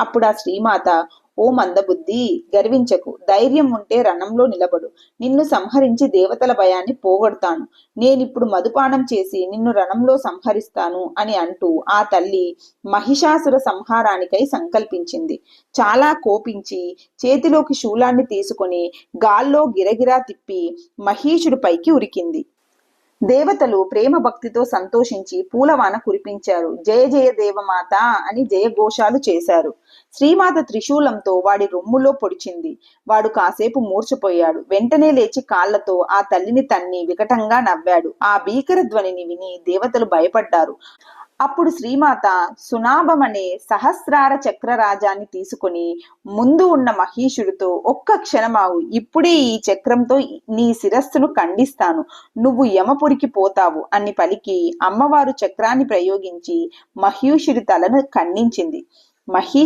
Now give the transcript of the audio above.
అప్పుడు ఆ శ్రీమాత ఓ మందబుద్ధి గర్వించకు ధైర్యం ఉంటే రణంలో నిలబడు. నిన్ను సంహరించి దేవతల భయాన్ని పోగొడతాను. నేనిప్పుడు మధుపానం చేసి నిన్ను రణంలో సంహరిస్తాను అని అంటూ ఆ తల్లి మహిషాసుర సంహారానికై సంకల్పించింది. చాలా కోపించి చేతిలోకి శూలాన్ని తీసుకొని గాల్లో గిరగిరా తిప్పి మహీషుడి పైకి ఉరికింది. దేవతలు ప్రేమ భక్తితో సంతోషించి పూలవాన కురిపించారు. జయ జయ దేవమాత అని జయఘోషాలు చేశారు. శ్రీమాత త్రిశూలంతో వాడి రొమ్ములో పొడిచింది. వాడు కాసేపు మూర్చపోయాడు వెంటనే లేచి కాళ్ళతో ఆ తల్లిని తన్ని వికటంగా నవ్వాడు. ఆ భీకర ధ్వనిని విని దేవతలు భయపడ్డారు. అప్పుడు శ్రీమాత సునాభమనే సహస్రార చక్రరాజాన్ని తీసుకుని ముందు ఉన్న మహీషుడితో ఒక్క క్షణమావు ఇప్పుడే ఈ చక్రంతో నీ శిరస్సును ఖండిస్తాను. నువ్వు యమపురికి పోతావు అని పలికి అమ్మవారు చక్రాన్ని ప్రయోగించి మహీషుడి తలను ఖండించింది. మహీ